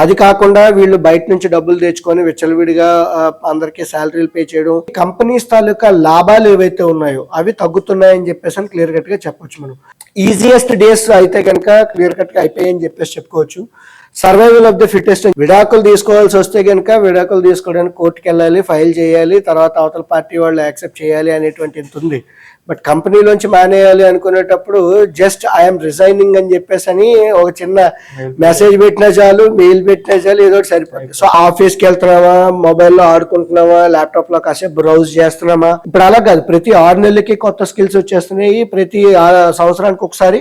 అది కాకుండా వీళ్ళు బయట నుంచి డబ్బులు తెచ్చుకొని విచ్చలవిడిగా అందరికీ శాలరీలు పే చేయడం. కంపెనీస్ తాలూకా లాభాలు ఏవైతే ఉన్నాయో అవి తగ్గుతున్నాయని చెప్పేసి అని క్లియర్ కట్గా చెప్పొచ్చు మనం. ఈజియెస్ట్ డేస్ అయితే కనుక క్లియర్ కట్గా అయిపోయాయని చెప్పేసి చెప్పుకోవచ్చు. Survival of the fittest. విడాకులు తీసుకోవాల్సి వస్తే కనుక విడాకులు తీసుకోవడానికి కోర్టుకి వెళ్ళాలి ఫైల్ చేయాలి తర్వాత అవతల పార్టీ వాళ్ళు యాక్సెప్ట్ చేయాలి అనేటువంటి ఉంది. బట్ కంపెనీలోంచి మానేయాలి అనుకునేటప్పుడు జస్ట్ ఐఎమ్ రిజైనింగ్ అని చెప్పేసి అని ఒక చిన్న మెసేజ్ పెట్టినా చాలు మెయిల్ పెట్టినా చాలు ఏదో ఒకటి సరిపోతుంది సో ఆఫీస్కి వెళ్తున్నామా మొబైల్లో ఆడుకుంటున్నామా ల్యాప్టాప్లో కాసేపు బ్రౌజ్ చేస్తున్నామా? ఇప్పుడు అలా కాదు. ప్రతి ఆరు నెలలకి కొత్త స్కిల్స్ వచ్చేస్తున్నాయి. ప్రతి సంవత్సరానికి ఒకసారి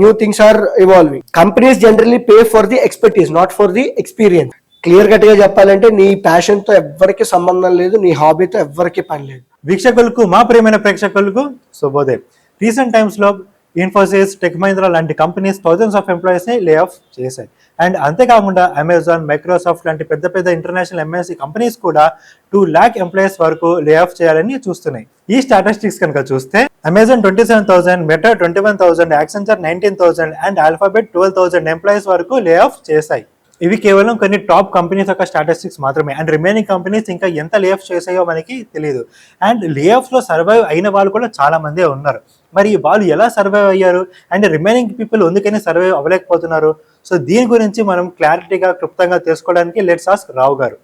new things are evolving companies generally pay for the expertise not for the experience clear కట్గా చెప్పాలంటే నీ ప్యాషన్తో ఎవ్వరికి సంబంధం లేదు నీ హాబీతో ఎవ్వరికి పని లేదు. వీక్షకులకు మా ప్రియమైన ప్రేక్షకులకు శుభోదయం. రీసెంట్ టైమ్స్లో ఇన్ఫోసిస్ టెక్ మహీంద్రా లాంటి కంపెనీస్ థౌజండ్స్ ఆఫ్ ఎంప్లాయీస్ని లే ఆఫ్ చేశాయి. అండ్ అంతేకాకుండా అమెజాన్ మైక్రోసాఫ్ట్ లాంటి పెద్ద పెద్ద ఇంటర్నేషనల్ ఎంఎస్సి కంపెనీస్ కూడా టూ ల్యాక్ ఎంప్లాయీస్ వరకు లే ఆఫ్ చేయాలని చూస్తున్నాయి. ఈ స్టాటిస్టిక్స్ కనుక చూస్తే Amazon twenty seven thousand Meta twenty one thousand Accenture nineteen thousand and Alphabet twelve thousand employees వరకు లే ఆఫ్ చేశాయి. ఇవి కేవలం కొన్ని టాప్ కంపెనీస్ యొక్క స్టాటిస్టిక్స్ మాత్రమే. అండ్ రిమైనింగ్ కంపెనీస్ ఇంకా ఎంత లే ఆఫ్ చేసాయో మనకి తెలియదు అండ్ లే ఆఫ్లో సర్వైవ్ అయిన వాళ్ళు కూడా చాలా మందే ఉన్నారు. మరి వాళ్ళు ఎలా సర్వైవ్ అయ్యారు? అండ్ రిమైనింగ్ పీపుల్ ఎందుకని సర్వైవ్ అవ్వలేకపోతున్నారు? సో దీని గురించి మనం క్లారిటీగా క్లుప్తంగా తెలుసుకోవడానికి let's ask Rao garu.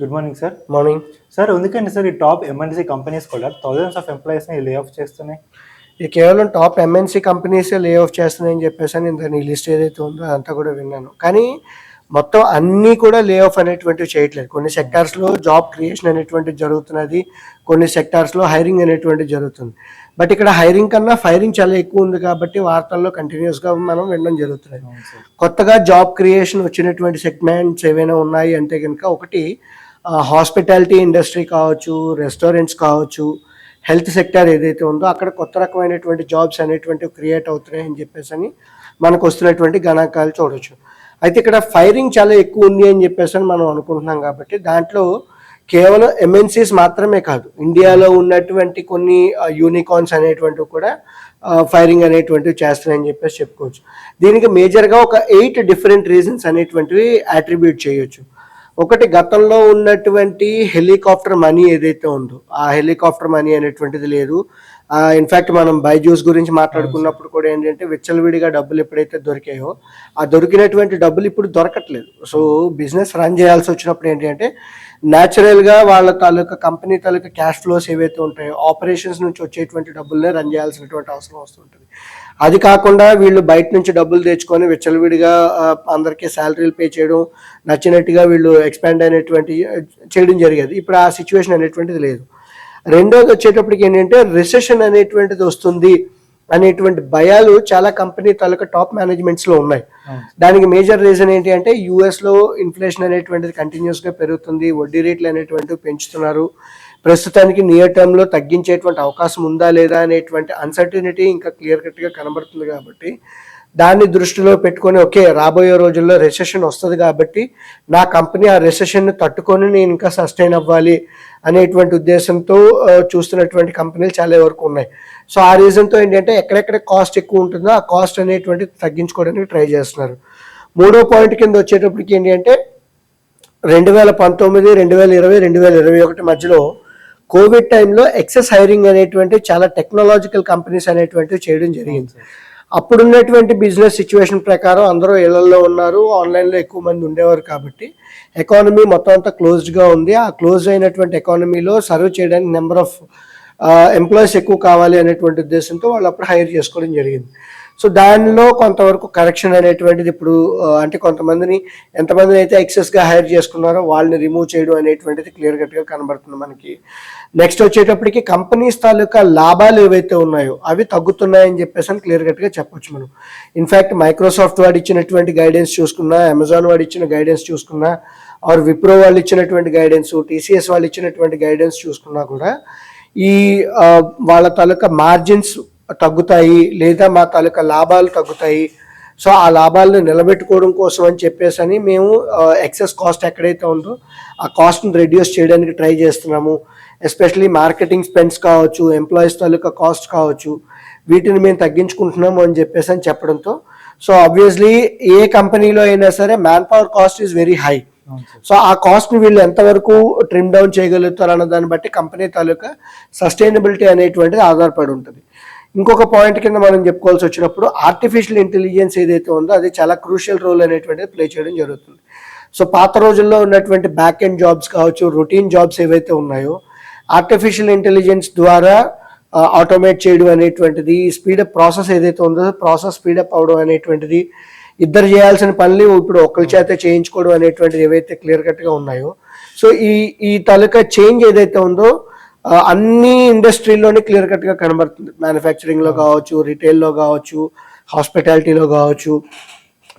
Good morning sir morning sir ఎందుకండి సార్ ఈ టాప్ ఎంఎన్సీ కంపెనీస్ కూడా థౌజండ్స్ ఆఫ్ ఎంప్లాయీస్ని లే ఆఫ్ చేస్తున్నాయి? ఇది కేవలం top MNC companies lay off చేస్తున్నాయని చెప్పేసి అని దాని లిస్ట్ ఏదైతే ఉందో అదంతా కూడా విన్నాను. కానీ మొత్తం అన్నీ కూడా లే ఆఫ్ అనేటువంటివి చేయట్లేదు. కొన్ని సెక్టార్స్లో జాబ్ క్రియేషన్ అనేటువంటిది జరుగుతున్నది కొన్ని సెక్టార్స్లో హైరింగ్ అనేటువంటిది జరుగుతుంది. బట్ ఇక్కడ హైరింగ్ కన్నా ఫైరింగ్ చాలా ఎక్కువ ఉంది కాబట్టి వార్తల్లో కంటిన్యూస్గా మనం వినడం జరుగుతుంది కొత్తగా జాబ్ క్రియేషన్ వచ్చినటువంటి సెగ్మెంట్స్ ఏవైనా ఉన్నాయి అంటే కనుక ఒకటి హాస్పిటాలిటీ ఇండస్ట్రీ కావచ్చు రెస్టారెంట్స్ కావచ్చు హెల్త్ సెక్టర్ ఏదైతే ఉందో అక్కడ కొత్త రకమైనటువంటి జాబ్స్ అనేటువంటివి క్రియేట్ అవుతున్నాయి అని చెప్పేసి అని మనకు వస్తున్నటువంటి గణాంకాలు చూడవచ్చు అయితే ఇక్కడ ఫైరింగ్ చాలా ఎక్కువ ఉంది అని చెప్పేసి అని మనం అనుకుంటున్నాం కాబట్టి దాంట్లో కేవలం ఎంఎన్సీస్ మాత్రమే కాదు ఇండియాలో ఉన్నటువంటి కొన్ని యూనికార్న్స్ అనేటువంటివి కూడా ఫైరింగ్ అనేటువంటివి చేస్తున్నాయని చెప్పేసి చెప్పుకోవచ్చు. దీనికి మేజర్గా ఒక ఎయిట్ డిఫరెంట్ రీజన్స్ అనేటువంటివి అట్రిబ్యూట్ చేయొచ్చు. ఒకటి గతంలో ఉన్నటువంటి హెలికాప్టర్ మనీ ఏదైతే ఉందో ఆ హెలికాప్టర్ మనీ అనేటువంటిది లేదు. ఇన్ఫ్యాక్ట్ మనం బైజూస్ గురించి మాట్లాడుకున్నప్పుడు కూడా ఏంటంటే విచ్చలవిడిగా డబ్బులు ఎప్పుడైతే దొరికాయో ఆ దొరికినటువంటి డబ్బులు ఇప్పుడు దొరకట్లేదు. సో బిజినెస్ రన్ చేయాల్సి వచ్చినప్పుడు ఏంటంటే న్యాచురల్గా వాళ్ళ తాలూకా కంపెనీ తాలూకా క్యాష్ ఫ్లోస్ ఏవైతే ఉంటాయో ఆపరేషన్స్ నుంచి వచ్చేటువంటి డబ్బులనే రన్ చేయాల్సినటువంటి అవసరం వస్తుంటుంది. అది కాకుండా వీళ్ళు బయట నుంచి డబ్బులు తెచ్చుకొని విచ్చలవిడిగా అందరికీ శాలరీలు పే చేయడం నచ్చినట్టుగా వీళ్ళు ఎక్స్పాండ్ అయినటువంటి చేయడం జరిగేది. ఇప్పుడు ఆ సిచ్యువేషన్ అనేటువంటిది లేదు. రెండోది వచ్చేటప్పటికి ఏంటంటే రిసెషన్ అనేటువంటిది వస్తుంది అనేటువంటి భయాలు చాలా కంపెనీ తాలూకా టాప్ మేనేజ్మెంట్స్లో ఉన్నాయి. దానికి మేజర్ రీజన్ ఏంటి అంటే యూఎస్లో ఇన్ఫ్లేషన్ అనేటువంటిది కంటిన్యూస్గా పెరుగుతుంది వడ్డీ రేట్లు అనేటువంటివి పెంచుతున్నారు. ప్రస్తుతానికి నియర్ టర్మ్లో తగ్గించేటువంటి అవకాశం ఉందా లేదా అనేటువంటి అన్సర్టినిటీ ఇంకా క్లియర్ కట్గా కనబడుతుంది కాబట్టి దాన్ని దృష్టిలో పెట్టుకొని ఓకే రాబోయే రోజుల్లో రెసెషన్ వస్తుంది కాబట్టి నా కంపెనీ ఆ రెసెషన్ని తట్టుకొని నేను ఇంకా సస్టైన్ అవ్వాలి అనేటువంటి ఉద్దేశంతో చూస్తున్నటువంటి కంపెనీలు చాలా వరకు ఉన్నాయి. సో ఆ రీజన్తో ఏంటంటే ఎక్కడెక్కడ కాస్ట్ ఎక్కువ ఉంటుందో ఆ కాస్ట్ అనేటువంటి తగ్గించుకోవడానికి ట్రై చేస్తున్నారు. మూడో పాయింట్ కింద వచ్చేటప్పటికి ఏంటంటే రెండు వేల పంతొమ్మిది రెండు వేల ఇరవై రెండు వేల ఇరవై ఒకటి మధ్యలో కోవిడ్ టైంలో ఎక్సెస్ హైరింగ్ అనేటువంటి చాలా టెక్నాలజికల్ కంపెనీస్ అనేటువంటివి చేయడం జరిగింది. అప్పుడున్నటువంటి బిజినెస్ సిచ్యువేషన్ ప్రకారం అందరూ ఇళ్ళలో ఉన్నారు ఆన్లైన్లో ఎక్కువ మంది ఉండేవారు కాబట్టి ఎకానమీ మొత్తం అంతా క్లోజ్డ్గా ఉంది. ఆ క్లోజ్ అయినటువంటి ఎకానమీలో సర్వ్ చేయడానికి నెంబర్ ఆఫ్ ఎంప్లాయీస్ ఎక్కువ కావాలి అనేటువంటి ఉద్దేశంతో వాళ్ళు అప్పుడు హైర్ చేసుకోవడం జరిగింది. సో దానిలో కొంతవరకు కరెక్షన్ అనేటువంటిది ఇప్పుడు అంటే కొంతమందిని ఎంతమందిని అయితే ఎక్సెస్గా హైర్ చేసుకున్నారో వాళ్ళని రిమూవ్ చేయడం అనేటువంటిది క్లియర్ కట్గా కనబడుతుంది మనకి. నెక్స్ట్ వచ్చేటప్పటికి కంపెనీస్ తాలూకా లాభాలు ఏవైతే ఉన్నాయో అవి తగ్గుతున్నాయని చెప్పేసి అని క్లియర్ కట్గా చెప్పొచ్చు మనం. ఇన్ఫ్యాక్ట్ మైక్రోసాఫ్ట్ వాడు ఇచ్చినటువంటి గైడెన్స్ చూసుకున్నా అమెజాన్ వాడు ఇచ్చిన గైడెన్స్ చూసుకున్నా ఆర్ విప్రో వాళ్ళు ఇచ్చినటువంటి గైడెన్స్ టీసీఎస్ వాళ్ళు ఇచ్చినటువంటి గైడెన్స్ చూసుకున్నా కూడా ఈ వాళ్ళ తాలూకా మార్జిన్స్ తగ్గుతాయి లేదా మా తాలూకా లాభాలు తగ్గుతాయి. సో ఆ లాభాలను నిలబెట్టుకోవడం కోసం అని చెప్పేసి అని మేము ఎక్సెస్ కాస్ట్ ఎక్కడైతే ఉందో ఆ కాస్ట్ని రెడ్యూస్ చేయడానికి ట్రై చేస్తున్నాము. ఎస్పెషలీ మార్కెటింగ్ స్పెండ్స్ కావచ్చు ఎంప్లాయీస్ తాలూకా కాస్ట్ కావచ్చు వీటిని మేము తగ్గించుకుంటున్నాము అని చెప్పేసి అని చెప్పడంతో సో ఆబ్వియస్లీ ఏ కంపెనీలో అయినా సరే man power cost is very high so ఆ కాస్ట్ని వీళ్ళు ఎంతవరకు ట్రిమ్ డౌన్ చేయగలుగుతారు అన్న దాన్ని బట్టి కంపెనీ తాలూకా సస్టైనబిలిటీ అనేటువంటిది ఆధారపడి ఉంటుంది. ఇంకొక పాయింట్ కింద మనం చెప్పుకోవాల్సి వచ్చినప్పుడు ఆర్టిఫిషియల్ ఇంటెలిజెన్స్ ఏదైతే ఉందో అది చాలా క్రూషియల్ రోల్ అనేటువంటిది ప్లే చేయడం జరుగుతుంది. సో పాత రోజుల్లో ఉన్నటువంటి బ్యాక్ ఎండ్ జాబ్స్ కావచ్చు రొటీన్ జాబ్స్ ఏవైతే ఉన్నాయో ఆర్టిఫిషియల్ ఇంటెలిజెన్స్ ద్వారా ఆటోమేట్ చేయడం అనేటువంటిది స్పీడప్ ప్రాసెస్ ఏదైతే ఉందో ప్రాసెస్ స్పీడప్ అవడం అనేటువంటిది ఇద్దరు చేయాల్సిన పనులు ఇప్పుడు ఒకరి చేత చేయించుకోవడం అనేటువంటిది ఏవైతే క్లియర్ కట్గా ఉన్నాయో. సో ఈ ఈ తాలూకా చేంజ్ ఏదైతే ఉందో అన్ని ఇండస్ట్రీలోనే క్లియర్ కట్గా కనబడుతుంది. మ్యానుఫ్యాక్చరింగ్లో కావచ్చు రిటైల్లో కావచ్చు హాస్పిటాలిటీలో కావచ్చు.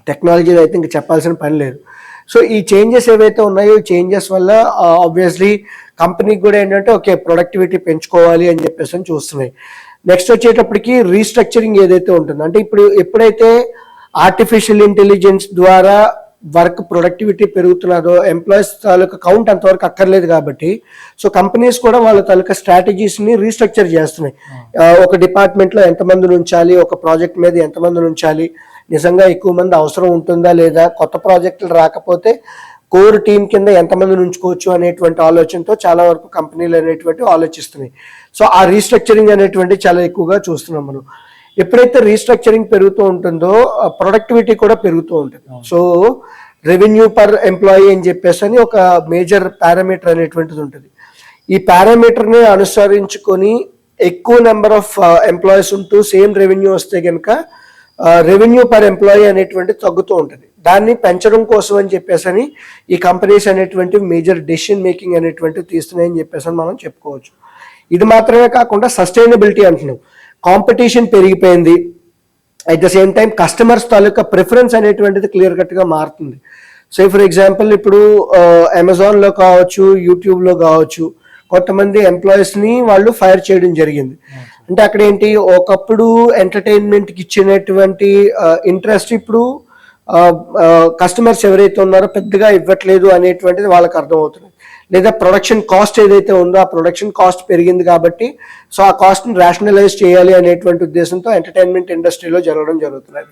టెక్నాలజీ అయితే ఇంక చెప్పాల్సిన పని లేదు. సో ఈ చేంజెస్ ఏవైతే ఉన్నాయో ఈ చేంజెస్ వల్ల ఆబ్వియస్లీ కంపెనీకి కూడా ఏంటంటే ఓకే ప్రొడక్టివిటీ పెంచుకోవాలి అని చెప్పేసి అని చూస్తున్నాయి. నెక్స్ట్ వచ్చేటప్పటికి రీస్ట్రక్చరింగ్ ఏదైతే ఉంటుందో అంటే ఇప్పుడు ఎప్పుడైతే ఆర్టిఫిషియల్ ఇంటెలిజెన్స్ ద్వారా వర్క్ ప్రొడక్టివిటీ పెరుగుతున్నదో ఎంప్లాయీస్ తాలూకా కౌంట్ అంతవరకు అక్కర్లేదు కాబట్టి సో కంపెనీస్ కూడా వాళ్ళ తాలూకా స్ట్రాటజీస్ని రీస్ట్రక్చర్ చేస్తున్నాయి. ఆ, ఒక డిపార్ట్మెంట్లో ఎంతమందిని ఉంచాలి ఒక ప్రాజెక్ట్ మీద ఎంతమందిని ఉంచాలి నిజంగా ఎక్కువ మంది అవసరం ఉంటుందా లేదా కొత్త ప్రాజెక్టులు రాకపోతే కోర్ టీం కింద ఎంతమందిని ఉంచుకోవచ్చు అనేటువంటి ఆలోచనతో చాలా వరకు కంపెనీలు అనేటువంటి ఆలోచిస్తున్నాయి. సో ఆ రీస్ట్రక్చరింగ్ అనేటువంటి చాలా ఎక్కువగా చూస్తున్నాం మనం. ఎప్పుడైతే రీస్ట్రక్చరింగ్ పెరుగుతూ ఉంటుందో ప్రొడక్టివిటీ కూడా పెరుగుతూ ఉంటుంది. సో రెవెన్యూ పర్ ఎంప్లాయీ అని చెప్పేసి అని ఒక మేజర్ పారామీటర్ అనేటువంటిది ఉంటుంది. ఈ పారామీటర్ని అనుసరించుకొని ఎక్కువ నెంబర్ ఆఫ్ ఎంప్లాయీస్ ఉంటూ సేమ్ రెవెన్యూ వస్తే కనుక రెవెన్యూ పర్ ఎంప్లాయీ అనేటువంటి తగ్గుతూ ఉంటుంది. దాన్ని పెంచడం కోసం అని చెప్పేసి ఈ కంపెనీస్ అనేటువంటి మేజర్ డెసిషన్ మేకింగ్ అనేటువంటివి తీస్తున్నాయని చెప్పేసి అని మనం చెప్పుకోవచ్చు. ఇది మాత్రమే కాకుండా సస్టైనబిలిటీ అంటున్నాం. కాంపిటీషన్ పెరిగిపోయింది. At the same time customers taluka preference అనేటువంటిది క్లియర్ కట్గా మారుతుంది. సో ఫర్ ఎగ్జాంపుల్ ఇప్పుడు అమెజాన్లో కావచ్చు యూట్యూబ్లో కావచ్చు కొంతమంది ఎంప్లాయీస్ని వాళ్ళు ఫైర్ చేయడం జరిగింది. అంటే అక్కడ ఏంటి ఒకప్పుడు ఎంటర్టైన్మెంట్కి ఇచ్చినటువంటి ఇంట్రెస్ట్ ఇప్పుడు కస్టమర్స్ ఎవరైతే ఉన్నారో పెద్దగా ఇవ్వట్లేదు అనేటువంటిది వాళ్ళకి అర్థమవుతుంది. లేదా ప్రొడక్షన్ కాస్ట్ ఏదైతే ఉందో ఆ ప్రొడక్షన్ కాస్ట్ పెరిగింది కాబట్టి సో ఆ కాస్ట్ని రేషనలైజ్ చేయాలి అనేటువంటి ఉద్దేశంతో ఎంటర్టైన్మెంట్ ఇండస్ట్రీలో జరగడం జరుగుతున్నది.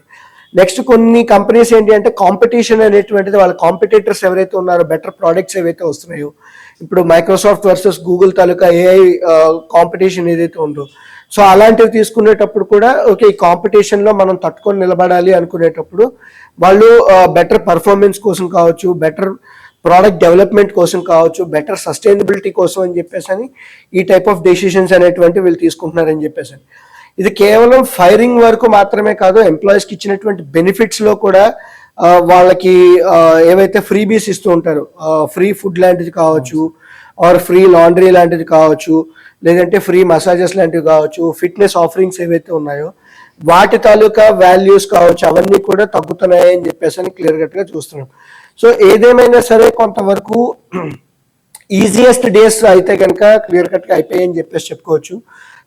నెక్స్ట్ కొన్ని కంపెనీస్ ఏంటి అంటే కాంపిటీషన్ అనేటువంటిది వాళ్ళ కాంపిటేటర్స్ ఎవరైతే ఉన్నారో బెటర్ ప్రోడక్ట్స్ ఏవైతే వస్తున్నాయో ఇప్పుడు మైక్రోసాఫ్ట్ వర్సెస్ గూగుల్ తాలూకా ఏఐ కాంపిటీషన్ ఏదైతే ఉందో సో అలాంటివి తీసుకునేటప్పుడు కూడా ఓకే ఈ కాంపిటీషన్లో మనం తట్టుకొని నిలబడాలి అనుకునేటప్పుడు వాళ్ళు బెటర్ పర్ఫార్మెన్స్ కోసం కావచ్చు బెటర్ ప్రోడక్ట్ డెవలప్మెంట్ కోసం కావచ్చు బెటర్ సస్టైనబిలిటీ కోసం అని చెప్పేసి అని ఈ టైప్ ఆఫ్ డెసిషన్స్ అనేటువంటి వీళ్ళు తీసుకుంటున్నారని చెప్పేసి ఇది కేవలం ఫైరింగ్ వరకు మాత్రమే కాదు ఎంప్లాయీస్కి ఇచ్చినటువంటి బెనిఫిట్స్లో కూడా వాళ్ళకి ఏవైతే ఫ్రీ బీస్ ఇస్తూ ఉంటారు ఫ్రీ ఫుడ్ లాంటిది కావచ్చు ఆర్ ఫ్రీ లాండ్రీ లాంటిది కావచ్చు లేదంటే ఫ్రీ మసాజెస్ లాంటివి కావచ్చు ఫిట్నెస్ ఆఫరింగ్స్ ఏవైతే ఉన్నాయో వాటి తాలూకా వాల్యూస్ కావచ్చు అవన్నీ కూడా తగ్గుతున్నాయని చెప్పేసి అని క్లియర్ కట్గా చూస్తున్నాం. సో ఏదేమైనా సరే కొంతవరకు ఈజియెస్ట్ డేస్ అయితే కనుక క్లియర్ కట్గా అయిపోయాయని చెప్పేసి చెప్పుకోవచ్చు.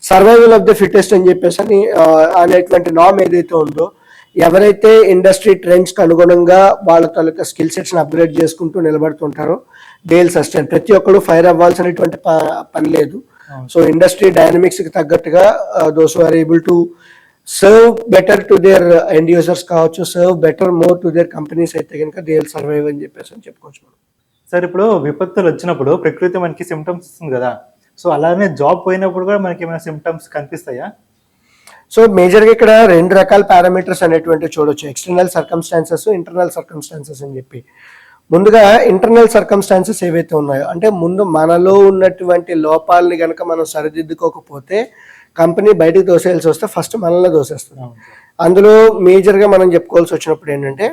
సర్వైవల్ ఆఫ్ ది ఫిట్టెస్ట్ అని చెప్పేసి అని అనేటువంటి నామ్ ఏదైతే ఉందో ఎవరైతే ఇండస్ట్రీ ట్రెండ్స్కి అనుగుణంగా వాళ్ళ తాలూకా స్కిల్ సెట్స్ని అప్గ్రేడ్ చేసుకుంటూ నిలబడుతుంటారో డేల్ సస్టైన్. ప్రతి ఒక్కరు ఫైర్ అవ్వాల్సినటువంటి పని లేదు. సో ఇండస్ట్రీ డైనమిక్స్కి తగ్గట్టుగా those are able to serve better to their end users కావచ్చు serve better more to their companies అయితే కనుక దే సర్వైవ్ అని చెప్పేసి అని చెప్పుకోవచ్చు మనం. సార్ ఇప్పుడు విపత్తులు వచ్చినప్పుడు ప్రకృతి మనకి సిమ్టమ్స్ ఇస్తుంది కదా. సో అలానే జాబ్ పోయినప్పుడు కూడా మనకి ఏమైనా సిమ్టమ్స్ కనిపిస్తాయా? సో మేజర్గా ఇక్కడ రెండు రకాల పారామీటర్స్ అనేటువంటివి చూడొచ్చు. ఎక్స్టర్నల్ సర్కమ్స్టాన్సెస్ ఇంటర్నల్ సర్కమ్స్టాన్సెస్ అని చెప్పి. ముందుగా ఇంటర్నల్ సర్కమ్స్టాన్సెస్ ఏవైతే ఉన్నాయో అంటే ముందు మనలో ఉన్నటువంటి లోపాలని కనుక మనం సరిదిద్దుకోకపోతే కంపెనీ బయటకు దోసేయాల్సి వస్తే ఫస్ట్ మనల్ని దోసేస్తుంది అందులో మేజర్గా మనం చెప్పుకోవాల్సి వచ్చినప్పుడు ఏంటంటే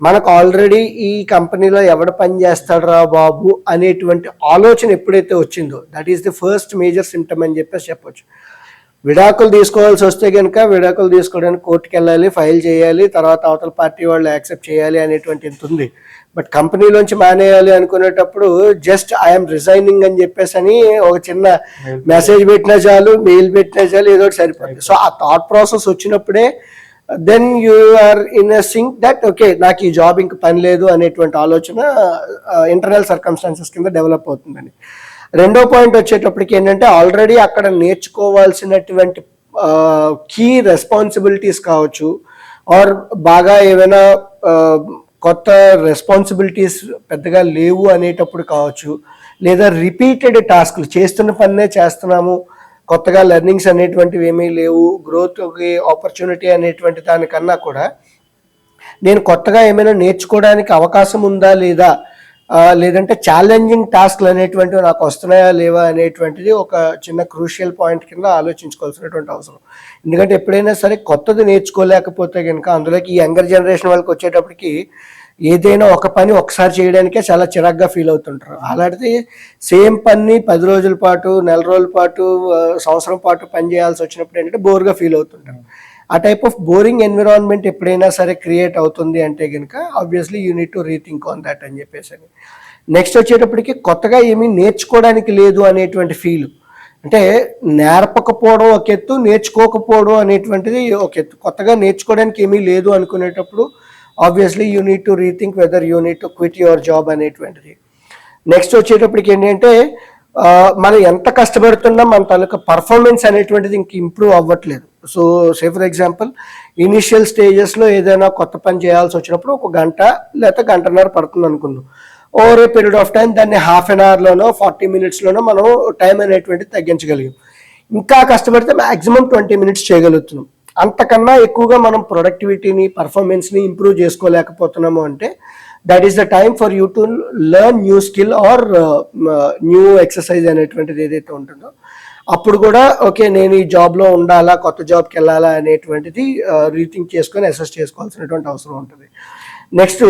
మనకు ఆల్రెడీ ఈ కంపెనీలో ఎవడ పని చేస్తాడరా బాబు అనేటువంటి ఆలోచన ఎప్పుడైతే వచ్చిందో that is the first major symptom అని చెప్పేసి చెప్పొచ్చు. విడాకులు తీసుకోవాల్సి వస్తే కనుక విడాకులు తీసుకోవడానికి కోర్టుకి వెళ్ళాలి ఫైల్ చేయాలి తర్వాత అవతల పార్టీ వాళ్ళు యాక్సెప్ట్ చేయాలి అనేటువంటి ఇంత ఉంది. బట్ కంపెనీలోంచి మానేయాలి అనుకునేటప్పుడు జస్ట్ ఐఎమ్ రిజైనింగ్ అని చెప్పేసి అని ఒక చిన్న మెసేజ్ పెట్టినా చాలు మెయిల్ పెట్టినా చాలు ఏదో ఒకటి సరిపోతుంది సో ఆ థాట్ ప్రాసెస్ వచ్చినప్పుడే then you are in a sync that okay నాకు ఈ జాబ్ ఇంక పని లేదు అనేటువంటి ఆలోచన ఇంటర్నల్ సర్కమ్స్టాన్సెస్ కింద డెవలప్ అవుతుందని రెండో పాయింట్ వచ్చేటప్పటికి ఏంటంటే ఆల్రెడీ అక్కడ నేర్చుకోవాల్సినటువంటి కీ రెస్పాన్సిబిలిటీస్ కావచ్చు ఆర్ బాగా ఏమైనా కొత్త రెస్పాన్సిబిలిటీస్ పెద్దగా లేవు అనేటప్పుడు కావచ్చు లేదా రిపీటెడ్ టాస్క్లు చేస్తున్న పనినే చేస్తున్నాము కొత్తగా లెర్నింగ్స్ అనేటువంటివి ఏమీ లేవు గ్రోత్ ఆపర్చునిటీ అనేటువంటి దానికన్నా కూడా నేను కొత్తగా ఏమైనా నేర్చుకోవడానికి అవకాశం ఉందా లేదా లేదంటే ఛాలెంజింగ్ టాస్క్లు అనేటువంటివి నాకు వస్తున్నాయా లేవా అనేటువంటిది ఒక చిన్న క్రూషియల్ పాయింట్ కింద ఆలోచించుకోవాల్సినటువంటి అవసరం. ఎందుకంటే ఎప్పుడైనా సరే కొత్తది నేర్చుకోలేకపోతే కనుక అందులోకి ఈ యంగర్ జనరేషన్ వాళ్ళకి వచ్చేటప్పటికి ఏదైనా ఒక పని ఒకసారి చేయడానికే చాలా చిరాగ్గా ఫీల్ అవుతుంటారు. అలాంటిది సేమ్ పని పది రోజుల పాటు నెల రోజుల పాటు సంవత్సరం పాటు పని చేయాల్సి వచ్చినప్పుడు ఏంటంటే బోర్గా ఫీల్ అవుతుంటారు. ఆ టైప్ ఆఫ్ బోరింగ్ ఎన్విరాన్మెంట్ ఎప్పుడైనా సరే క్రియేట్ అవుతుంది అంటే కనుక obviously you need to rethink on that అని చెప్పేసి అని. నెక్స్ట్ వచ్చేటప్పటికి కొత్తగా ఏమీ నేర్చుకోవడానికి లేదు అనేటువంటి ఫీల్ అంటే నేర్పకపోవడం ఒక ఎత్తు నేర్చుకోకపోవడం అనేటువంటిది ఒక ఎత్తు. కొత్తగా నేర్చుకోవడానికి ఏమీ లేదు అనుకునేటప్పుడు obviously you need to rethink whether you need to quit your job అనేటువంటిది. నెక్స్ట్ వచ్చేటప్పటికి ఏంటంటే మనం ఎంత కష్టపడుతున్నా మన తాలూకా పర్ఫార్మెన్స్ అనేటువంటిది ఇంక ఇంప్రూవ్ అవ్వట్లేదు. So say for example initial స్టేజెస్లో ఏదైనా కొత్త పని చేయాల్సి వచ్చినప్పుడు ఒక గంట లేకపోతే గంటన్నర పడుతుంది అనుకుందాం. Over a period of time దాన్ని హాఫ్ అన్ అవర్లోనో ఫార్టీ మినిట్స్లోనో మనం టైం అనేటువంటిది తగ్గించగలిగాం. ఇంకా కష్టపడితే మాక్సిమం ట్వంటీ మినిట్స్ చేయగలుగుతున్నాం. అంతకన్నా ఎక్కువగా మనం ప్రొడక్టివిటీని పర్ఫార్మెన్స్ని ఇంప్రూవ్ చేసుకోలేకపోతున్నాము అంటే that is the time for you to learn new skill or new exercise అనేటువంటిది ఏదైతే ఉంటుందో అప్పుడు కూడా ఓకే నేను ఈ జాబ్లో ఉండాలా కొత్త జాబ్కి వెళ్ళాలా అనేటువంటిది రీథింక్ చేసుకొని అసెస్ చేసుకోవాల్సినటువంటి అవసరం ఉంటుంది. నెక్స్ట్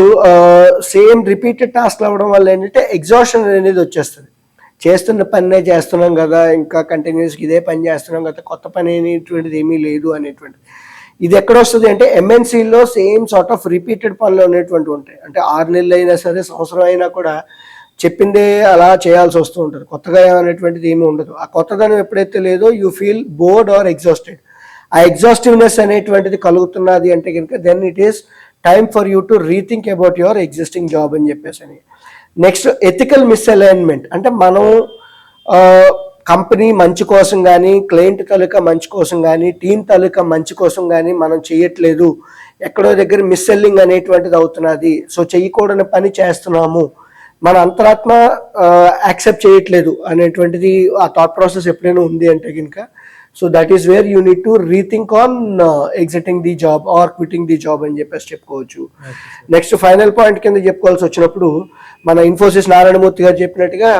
సేమ్ రిపీటెడ్ టాస్క్లు అవ్వడం వల్ల ఏంటంటే ఎగ్జాషన్ అనేది వచ్చేస్తుంది. చేస్తున్న పనినే చేస్తున్నాం కదా ఇంకా కంటిన్యూస్గా ఇదే పని చేస్తున్నాం కదా కొత్త పని అనేటువంటిది ఏమీ లేదు అనేటువంటిది. ఇది ఎక్కడ వస్తుంది అంటే ఎంఎన్సీలో సేమ్ సార్ట్ ఆఫ్ రిపీటెడ్ పనులు అనేటువంటి ఉంటాయి. అంటే ఆరు నెలలు అయినా సరే సంవత్సరం అయినా కూడా చెప్పిందే అలా చేయాల్సి వస్తూ ఉంటుంది. కొత్తగా అనేటువంటిది ఏమీ ఉండదు. ఆ కొత్తదనం ఎప్పుడైతే లేదో you feel bored or exhausted ఆ ఎగ్జాస్టివ్నెస్ అనేటువంటిది కలుగుతున్నది అంటే కనుక then it is time for you to rethink about your existing job అని చెప్పేసి అని. నెక్స్ట్ ఎథికల్ మిస్అలైన్మెంట్ అంటే మనం కంపెనీ మంచి కోసం కానీ క్లయింట్ తాలూకా మంచి కోసం కానీ టీం తాలూకా మంచి కోసం కానీ మనం చేయట్లేదు. ఎక్కడో దగ్గర మిస్సెల్లింగ్ అనేటువంటిది అవుతున్నది. సో చేయకూడని పని చేస్తున్నాము. మన అంతరాత్మ యాక్సెప్ట్ చేయట్లేదు అనేటువంటిది ఆ థాట్ ప్రాసెస్ ఎప్పుడైనా ఉంది అంటే కనుక so that is where you need to rethink on exiting the job or quitting the job అని చెప్పేసి చెప్పుకోవచ్చు. నెక్స్ట్ ఫైనల్ పాయింట్ కింద చెప్పుకోవాల్సి వచ్చినప్పుడు మన ఇన్ఫోసిస్ నారాయణమూర్తి గారు చెప్పినట్టుగా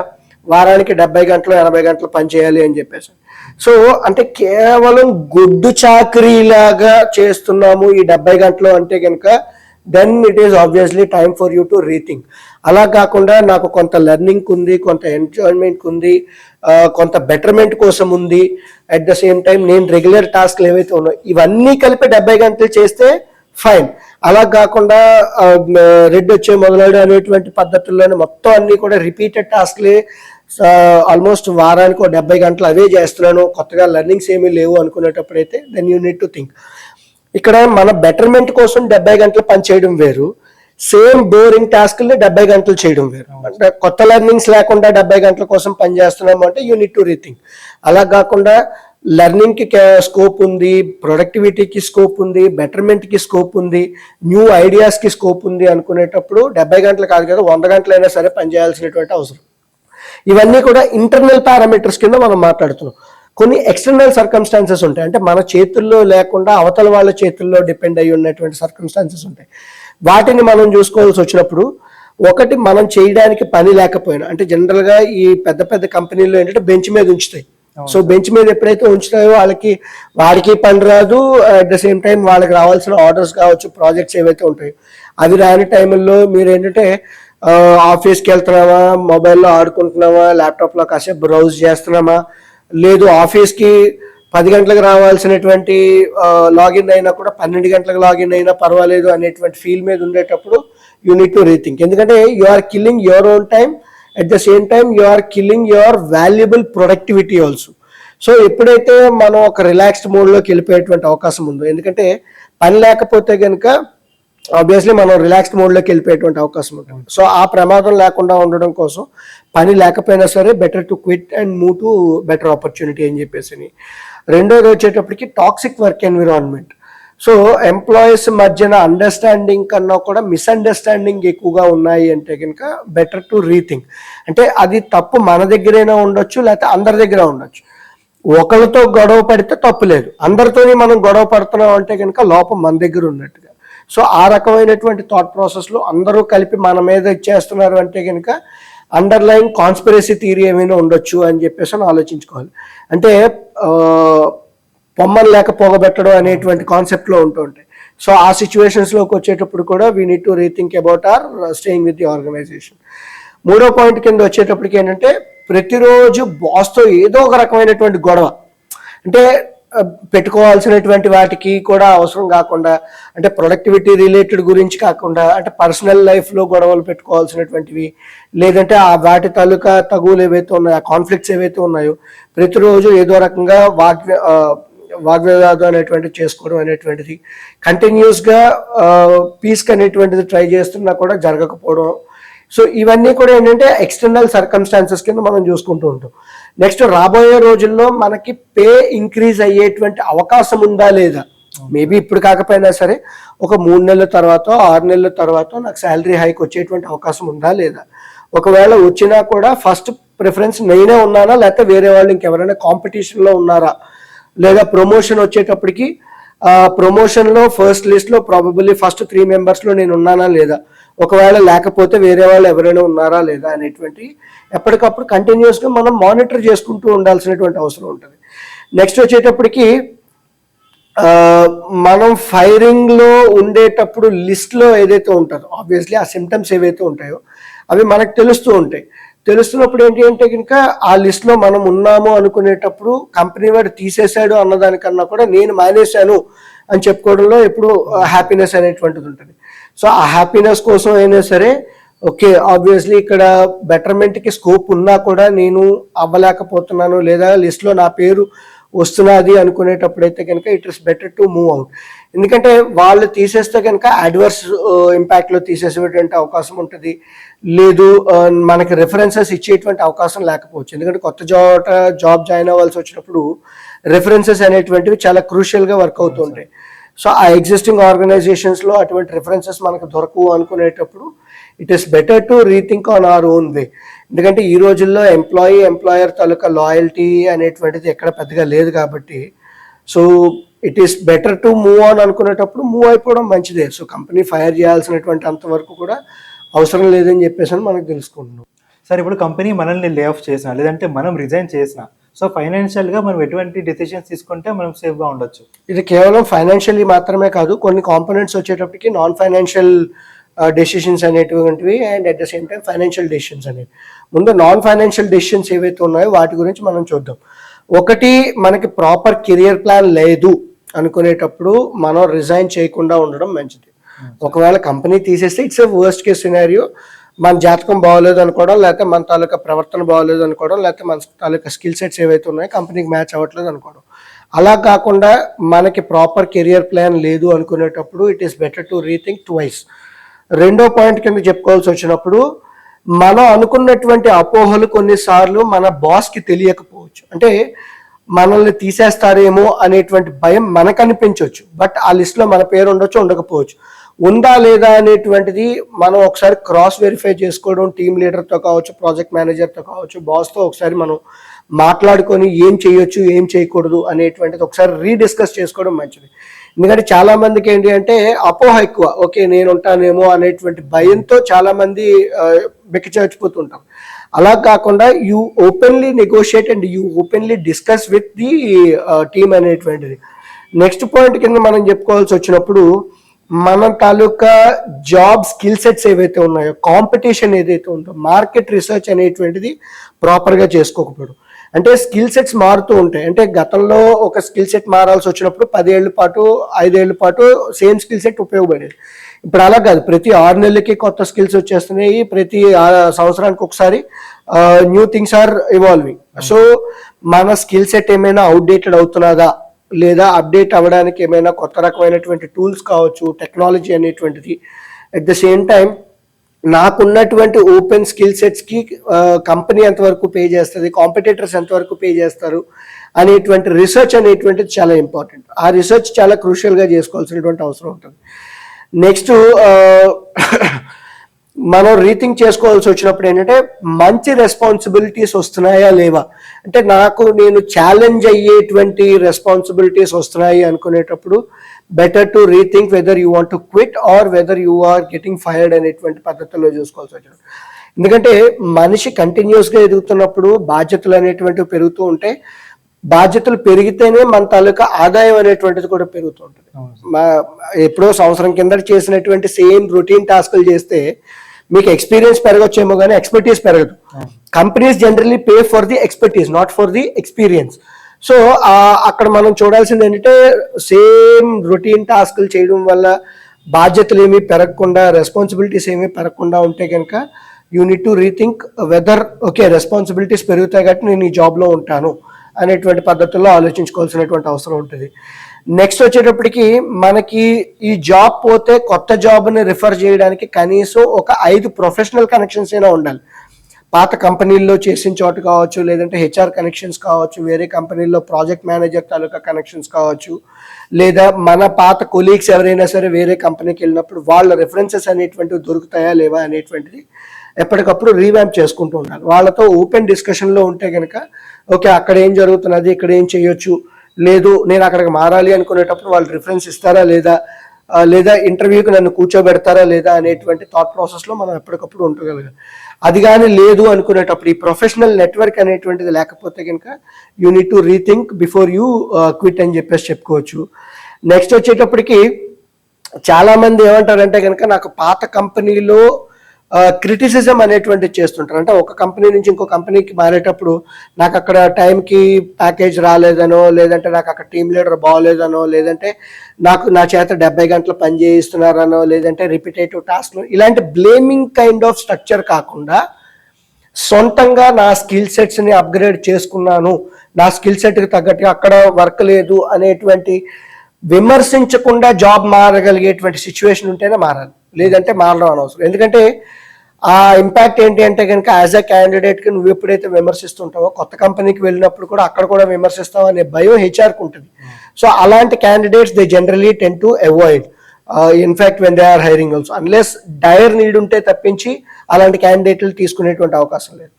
వారానికి డెబ్బై గంటలు ఎనభై గంటలు పని చేయాలి అని చెప్పేసి. సో అంటే కేవలం గుడ్డు చాకరీలాగా చేస్తున్నాము ఈ డెబ్బై గంటలు అంటే కనుక then it is obviously time for you to rethink అలా కాకుండా నాకు కొంత లెర్నింగ్ ఉంది కొంత ఎంజాయ్మెంట్ ఉంది కొంత బెటర్మెంట్ కోసం ఉంది. అట్ ద సేమ్ టైం నేను రెగ్యులర్ టాస్క్లు ఏవైతే ఉన్నాయో ఇవన్నీ కలిపి డెబ్బై గంటలు చేస్తే ఫైన్ అలా కాకుండా రెడ్ వచ్చే మొదలైన అనేటువంటి పద్ధతుల్లోనే మొత్తం అన్ని కూడా రిపీటెడ్ టాస్క్లే ఆల్మోస్ట్ వారానికి ఒక డెబ్బై గంటలు అవే చేస్తున్నాను. కొత్తగా లెర్నింగ్స్ ఏమీ లేవు అనుకునేటప్పుడైతే then you need to think ఇక్కడ మన బెటర్మెంట్ కోసం డెబ్బై గంటలు పని చేయడం వేరు. సేమ్ బోరింగ్ టాస్క్ని డెబ్బై గంటలు చేయడం వేరు. అంటే కొత్త లెర్నింగ్స్ లేకుండా డెబ్బై గంటల కోసం పని చేస్తున్నాము అంటే యూ నీడ్ టు రీథింక్ అలా కాకుండా లెర్నింగ్కి స్కోప్ ఉంది ప్రొడక్టివిటీకి స్కోప్ ఉంది బెటర్మెంట్కి స్కోప్ ఉంది న్యూ ఐడియాస్కి స్కోప్ ఉంది అనుకునేటప్పుడు డెబ్బై గంటలు కాదు కదా వంద గంటలైనా సరే పనిచేయాల్సినటువంటి అవసరం. ఇవన్నీ కూడా ఇంటర్నల్ పారామీటర్స్ కింద మనం మాట్లాడుతున్నాం. కొన్ని ఎక్స్టర్నల్ సర్కమ్స్టాన్సెస్ ఉంటాయి. అంటే మన చేతుల్లో లేకుండా అవతల వాళ్ళ చేతుల్లో డిపెండ్ అయి ఉన్నటువంటి సర్కమ్స్టాన్సెస్ ఉంటాయి. వాటిని మనం చూసుకోవాల్సి వచ్చినప్పుడు ఒకటి మనం చేయడానికి పని లేకపోయినా అంటే జనరల్గా ఈ పెద్ద పెద్ద కంపెనీల్లో ఏంటంటే బెంచ్ మీద ఉంచుతాయి. సో బెంచ్ మీద ఎప్పుడైతే ఉంచుతాయో వాళ్ళకి వాడికి పని రాదు. అట్ ద సేమ్ టైం వాళ్ళకి రావాల్సిన ఆర్డర్స్ కావచ్చు ప్రాజెక్ట్స్ ఏవైతే ఉంటాయో అవి రాని టైంలో మీరు ఏంటంటే ఆఫీస్కి వెళ్తున్నామా మొబైల్లో ఆడుకుంటున్నామా ల్యాప్టాప్లో కాసేపు బ్రౌజ్ చేస్తున్నామా లేదు ఆఫీస్కి పది గంటలకు రావాల్సినటువంటి లాగిన్ అయినా కూడా పన్నెండు గంటలకు లాగిన్ అయినా పర్వాలేదు అనేటువంటి ఫీల్ మీద ఉండేటప్పుడు యూ నీడ్ టు రీథింక్ ఎందుకంటే you are killing your own time at the same time you are killing your valuable productivity also so ఎప్పుడైతే మనం ఒక రిలాక్స్డ్ మోడ్లోకి వెళ్ళిపోయేటువంటి అవకాశం ఉందో ఎందుకంటే పని లేకపోతే కనుక ఆబ్వియస్లీ మనం రిలాక్స్డ్ మోడ్లోకి వెళ్ళిపోయేటువంటి అవకాశం ఉంటుంది. సో ఆ ప్రమాదం లేకుండా ఉండడం కోసం పని లేకపోయినా సరే better to quit and move to better opportunity అని చెప్పేసి రెండోది వచ్చేటప్పటికి toxic work environment so employees మధ్యన అండర్స్టాండింగ్ కన్నా కూడా మిస్అండర్స్టాండింగ్ ఎక్కువగా ఉన్నాయి అంటే కనుక బెటర్ టు రీథింక్ అంటే అది తప్పు మన దగ్గరైనా ఉండొచ్చు లేకపోతే అందరి దగ్గర ఉండొచ్చు. ఒకరితో గొడవ పడితే తప్పు లేదు. అందరితోని మనం గొడవ పడుతున్నాం అంటే కనుక లోపం మన దగ్గర ఉన్నట్టుగా. సో ఆ రకమైనటువంటి థాట్ ప్రాసెస్లో అందరూ కలిపి మన మీద చేస్తున్నారు అంటే కనుక అండర్లైన్ కాన్స్పిరసీ థియరీ ఏమైనా ఉండొచ్చు అని చెప్పేసి అని ఆలోచించుకోవాలి. అంటే పొమ్మలు లేక పోగబెట్టడం అనేటువంటి కాన్సెప్ట్లో ఉంటూ ఉంటాయి. సో ఆ సిచ్యువేషన్స్లోకి వచ్చేటప్పుడు కూడా we need to rethink about or staying with the organization మూడో పాయింట్ కింద వచ్చేటప్పటికి ఏంటంటే ప్రతిరోజు బాస్తో ఏదో ఒక రకమైనటువంటి గొడవ. అంటే పెట్టుకోవాల్సినటువంటి వాటికి కూడా అవసరం కాకుండా అంటే ప్రొడక్టివిటీ రిలేటెడ్ గురించి కాకుండా అంటే పర్సనల్ లైఫ్లో గొడవలు పెట్టుకోవాల్సినటువంటివి లేదంటే ఆ వాటి తాలూకా తగువులు ఏవైతే ఉన్నాయో ఆ కాన్ఫ్లిక్ట్స్ ఏవైతే ఉన్నాయో ప్రతిరోజు ఏదో రకంగా వాగ్ వాగ్వివాదం అనేటువంటిది చేసుకోవడం అనేటువంటిది కంటిన్యూస్గా పీస్కి అనేటువంటిది ట్రై చేస్తున్నా కూడా జరగకపోవడం. సో ఇవన్నీ కూడా ఏంటంటే ఎక్స్టర్నల్ సర్కమ్స్టాన్సెస్ కింద మనం చూసుకుంటూ ఉంటాం. నెక్స్ట్ రాబోయే రోజుల్లో మనకి పే ఇంక్రీజ్ అయ్యేటువంటి అవకాశం ఉందా లేదా? మేబీ ఇప్పుడు కాకపోయినా సరే ఒక మూడు నెలల తర్వాత ఆరు నెలల తర్వాత నాకు శాలరీ హైక్ వచ్చేటువంటి అవకాశం ఉందా లేదా? ఒకవేళ వచ్చినా కూడా ఫస్ట్ ప్రిఫరెన్స్ నేనే ఉన్నానా? లేకపోతే వేరే వాళ్ళు ఇంకెవరైనా కాంపిటీషన్లో ఉన్నారా? లేదా ప్రమోషన్ వచ్చేటప్పటికి ప్రమోషన్లో ఫస్ట్ లిస్ట్లో ప్రాబబుల్లీ ఫస్ట్ త్రీ మెంబర్స్లో నేను ఉన్నానా లేదా? ఒకవేళ లేకపోతే వేరే వాళ్ళు ఎవరైనా ఉన్నారా లేదా అనేటువంటి ఎప్పటికప్పుడు కంటిన్యూస్గా మనం మానిటర్ చేసుకుంటూ ఉండాల్సినటువంటి అవసరం ఉంటుంది. నెక్స్ట్ వచ్చేటప్పటికి మనం ఫైరింగ్లో ఉండేటప్పుడు లిస్ట్లో ఏదైతే ఉంటుందో ఆబ్వియస్లీ ఆ సిమ్టమ్స్ ఏవైతే ఉంటాయో అవి మనకు తెలుస్తూ ఉంటాయి. తెలుస్తున్నప్పుడు ఏంటి అంటే కనుక ఆ లిస్ట్లో మనం ఉన్నాము అనుకునేటప్పుడు కంపెనీ వాడు తీసేశాడు అన్నదానికన్నా కూడా నేను మానేశాను అని చెప్పుకోవడంలో ఎప్పుడు హ్యాపీనెస్ అనేటువంటిది ఉంటుంది. సో ఆ హ్యాపీనెస్ కోసం అయినా సరే ఓకే ఆబ్వియస్లీ ఇక్కడ బెటర్మెంట్కి స్కోప్ ఉన్నా కూడా నేను అవ్వలేకపోతున్నాను లేదా లిస్ట్లో నా పేరు వస్తున్నది అనుకునేటప్పుడు అయితే కనుక it is better to move out ఎందుకంటే వాళ్ళు తీసేస్తే కనుక అడ్వర్స్ ఇంపాక్ట్లో తీసేసేటువంటి అవకాశం ఉంటుంది. లేదు మనకి రెఫరెన్సెస్ ఇచ్చేటువంటి అవకాశం లేకపోవచ్చు. ఎందుకంటే కొత్త జాబ్ జాబ్ జాయిన్ అవ్వాల్సి వచ్చినప్పుడు రెఫరెన్సెస్ అనేటువంటివి చాలా క్రూషియల్గా వర్క్ అవుతుంటాయి సో ఆ ఎగ్జిస్టింగ్ ఆర్గనైజేషన్స్లో అటువంటి రిఫరెన్సెస్ మనకు దొరకవు అనుకునేటప్పుడు it is better to rethink on our own way ఎందుకంటే ఈ రోజుల్లో ఎంప్లాయీ ఎంప్లాయర్ తాలూకా లాయల్టీ అనేటువంటిది ఎక్కడ పెద్దగా లేదు కాబట్టి so it is better to move on అనుకునేటప్పుడు move అయిపోవడం మంచిదే. సో కంపెనీ ఫైర్ చేయాల్సినటువంటి అంతవరకు కూడా అవసరం లేదని చెప్పేసి అని మనకు తెలుసుకుంటున్నాం. సార్ ఇప్పుడు కంపెనీ మనల్ని లే ఆఫ్ చేసిన లేదంటే మనం రిజైన్ చేసిన సో ఫైనాన్షియల్గా మనం ఎటువంటి డెసిషన్స్ తీసుకుంటే మనం సేఫ్గా ఉండొచ్చు? ఇది కేవలం ఫైనాన్షియల్లీ మాత్రమే కాదు కొన్ని కాంపోనెంట్స్ వచ్చేటప్పటికి నాన్ ఫైనాన్షియల్ డెసిషన్స్ అనేటువంటివి and at the same time financial decisions అనేవి. ముందు నాన్ ఫైనాన్షియల్ డెసిషన్స్ ఏవైతే ఉన్నాయో వాటి గురించి మనం చూద్దాం. ఒకటి మనకి ప్రాపర్ కెరియర్ ప్లాన్ లేదు. అనుకునేటప్పుడు మనం రిజైన్ చేయకుండా ఉండడం మంచిది. ఒకవేళ కంపెనీ తీసేస్తే it's a worst case scenario మన జాతకం బాగోలేదు అనుకోవడం లేకపోతే మన తాలూకా ప్రవర్తన బాగోలేదు అనుకోవడం లేకపోతే మన తాలూకా స్కిల్ సెట్స్ ఏవైతే ఉన్నాయో కంపెనీకి మ్యాచ్ అవ్వట్లేదు అనుకోవడం. అలా కాకుండా మనకి ప్రాపర్ కెరియర్ ప్లాన్ లేదు అనుకునేటప్పుడు it is better to rethink twice రెండో పాయింట్ కింద చెప్పుకోవాల్సి వచ్చినప్పుడు మనం అనుకున్నటువంటి అపోహలు కొన్నిసార్లు మన బాస్కి తెలియకపోవచ్చు. అంటే మనల్ని తీసేస్తారేమో అనేటువంటి భయం మనకు అనిపించవచ్చు బట్ ఆ లిస్ట్లో మన పేరు ఉండొచ్చు ఉండకపోవచ్చు. ఉందా లేదా అనేటువంటిది మనం ఒకసారి క్రాస్ వెరిఫై చేసుకోవడం టీమ్ లీడర్తో కావచ్చు ప్రాజెక్ట్ మేనేజర్తో కావచ్చు బాస్తో ఒకసారి మనం మాట్లాడుకొని ఏం చేయొచ్చు ఏం చేయకూడదు అనేటువంటిది ఒకసారి రీడిస్కస్ చేసుకోవడం మంచిది. ఎందుకంటే చాలామందికి ఏంటి అంటే అపోహ ఎక్కువ. ఓకే నేను ఉంటానేమో అనేటువంటి భయంతో చాలామంది బెక్కి చచ్చిపోతుంటాం అలా కాకుండా you openly negotiate and you openly discuss with the team అనేటువంటిది. నెక్స్ట్ పాయింట్ కింద మనం చెప్పుకోవాల్సి వచ్చినప్పుడు మన తాలూకా జాబ్ స్కిల్ సెట్స్ ఏవైతే ఉన్నాయో కాంపిటీషన్ ఏదైతే ఉందో మార్కెట్ రీసెర్చ్ అనేటువంటిది ప్రాపర్గా చేసుకోకపోవడం. అంటే స్కిల్ సెట్స్ మారుతూ ఉంటాయి. అంటే గతంలో ఒక స్కిల్ సెట్ మారాల్సి వచ్చినప్పుడు పదేళ్ళ పాటు ఐదేళ్ళ పాటు సేమ్ స్కిల్ సెట్ ఉపయోగపడేది. ఇప్పుడు అలా కాదు. ప్రతి ఆరు నెలలకి కొత్త స్కిల్స్ వచ్చేస్తున్నాయి. ప్రతి సంవత్సరానికి ఒకసారి new things are evolving. So మన స్కిల్ సెట్ ఏమైనా అవుట్డేటెడ్ అవుతున్నదా? లేదా అప్డేట్ అవ్వడానికి ఏమైనా కొత్త రకమైనటువంటి టూల్స్ కావచ్చు టెక్నాలజీ అనేటువంటిది. అట్ ద సేమ్ టైం నాకున్నటువంటి ఓపెన్ స్కిల్ సెట్స్కి కంపెనీ ఎంతవరకు పే చేస్తుంది కాంపిటేటర్స్ ఎంతవరకు పే చేస్తారు అనేటువంటి రీసెర్చ్ అనేటువంటిది చాలా ఇంపార్టెంట్. ఆ రీసెర్చ్ చాలా క్రూషియల్గా చేసుకోవాల్సినటువంటి అవసరం ఉంటుంది. నెక్స్ట్ మనం రీథింక్ చేసుకోవాల్సి వచ్చినప్పుడు ఏంటంటే మంచి రెస్పాన్సిబిలిటీస్ వస్తున్నాయా లేవా? అంటే నాకు నేను ఛాలెంజ్ అయ్యేటువంటి రెస్పాన్సిబిలిటీస్ వస్తున్నాయి అనుకునేటప్పుడు better to rethink whether you want to quit or whether you are getting fired అనేటువంటి పద్ధతిలో చూసుకోవాల్సి వచ్చినప్పుడు. ఎందుకంటే మనిషి కంటిన్యూస్గా ఎదుగుతున్నప్పుడు బాధ్యతలు అనేటువంటివి పెరుగుతూ ఉంటే బాధ్యతలు పెరిగితేనే మన తాలూకా ఆదాయం అనేటువంటిది కూడా పెరుగుతూ ఉంటుంది మా ఎప్పుడో సంవత్సరం కింద చేసినటువంటి సేమ్ రొటీన్ టాస్క్లు చేస్తే మీకు ఎక్స్పీరియన్స్ పెరగచ్చేమో కానీ ఎక్స్పర్టీస్ పెరగదు. Companies generally pay for the expertise not for the experience. So అక్కడ మనం చూడాల్సింది ఏంటంటే సేమ్ రొటీన్ టాస్క్లు చేయడం వల్ల బాధ్యతలు ఏమీ పెరగకుండా రెస్పాన్సిబిలిటీస్ ఏమీ పెరగకుండా ఉంటే కనుక you need to rethink whether okay responsibilities పెరుగుతాయి కాబట్టి నేను ఈ జాబ్లో ఉంటాను. అనేటువంటి పద్ధతుల్లో ఆలోచించుకోవాల్సినటువంటి అవసరం ఉంటుంది. నెక్స్ట్ వచ్చేటప్పటికి మనకి ఈ జాబ్ పోతే కొత్త జాబ్ని రిఫర్ చేయడానికి కనీసం ఒక ఐదు ప్రొఫెషనల్ కనెక్షన్స్ అయినా ఉండాలి. పాత కంపెనీల్లో చేసిన చోటు కావచ్చు లేదంటే హెచ్ఆర్ కనెక్షన్స్ కావచ్చు వేరే కంపెనీల్లో ప్రాజెక్ట్ మేనేజర్ తాలూకా కనెక్షన్స్ కావచ్చు లేదా మన పాత కొలీగ్స్ ఎవరైనా సరే వేరే కంపెనీకి వెళ్ళినప్పుడు వాళ్ళ రెఫరెన్సెస్ అనేటువంటివి దొరుకుతాయా లేవా అనేటువంటిది ఎప్పటికప్పుడు రీవ్యాంప్ చేసుకుంటూ ఉండాలి. వాళ్ళతో ఓపెన్ డిస్కషన్లో ఉంటే కనుక ఓకే అక్కడ ఏం జరుగుతున్నది ఇక్కడ ఏం చేయొచ్చు లేదు నేను అక్కడికి మారాలి అనుకునేటప్పుడు వాళ్ళు రిఫరెన్స్ ఇస్తారా లేదా లేదా ఇంటర్వ్యూకి నన్ను కూర్చోబెడతారా లేదా అనేటువంటి థాట్ ప్రాసెస్లో మనం ఎప్పటికప్పుడు ఉండగలగాలి. అది కానీ లేదు అనుకునేటప్పుడు ఈ ప్రొఫెషనల్ నెట్వర్క్ అనేటువంటిది లేకపోతే కనుక you need to rethink before you quit అని చెప్పేసి చెప్పుకోవచ్చు. నెక్స్ట్ వచ్చేటప్పటికి చాలామంది ఏమంటారంటే కనుక నాకు పాత కంపెనీలో క్రిటిసిజం అనేటువంటి చేస్తుంటారు. అంటే ఒక కంపెనీ నుంచి ఇంకో కంపెనీకి మారేటప్పుడు నాకు అక్కడ టైంకి ప్యాకేజ్ రాలేదనో లేదంటే నాకు అక్కడ టీమ్ లీడర్ బాగోలేదనో లేదంటే నాకు నా చేత డెబ్బై గంటలు పని చేయిస్తున్నారనో లేదంటే రిపిటేటివ్ టాస్క్లు ఇలాంటి బ్లేమింగ్ కైండ్ ఆఫ్ స్ట్రక్చర్ కాకుండా సొంతంగా నా స్కిల్ సెట్స్ని అప్గ్రేడ్ చేసుకున్నాను. నా స్కిల్ సెట్కి తగ్గట్టుగా అక్కడ వర్క్ లేదు అనేటువంటి విమర్శించకుండా జాబ్ మారగలిగేటువంటి సిచ్యువేషన్ ఉంటేనే మారాలి. లేదంటే మారడం అనవసరం. ఎందుకంటే ఆ ఇంపాక్ట్ ఏంటి అంటే కనుక యాజ్ అ క్యాండిడేట్కి నువ్వు ఎప్పుడైతే విమర్శిస్తుంటావో కొత్త కంపెనీకి వెళ్ళినప్పుడు కూడా అక్కడ కూడా విమర్శిస్తావు అనే భయం హెచ్ఆర్కి ఉంటుంది. సో అలాంటి candidates they generally tend to avoid in fact when they are hiring also unless dire need ఉంటే తప్పించి అలాంటి క్యాండిడేట్లు తీసుకునేటువంటి అవకాశం లేదు.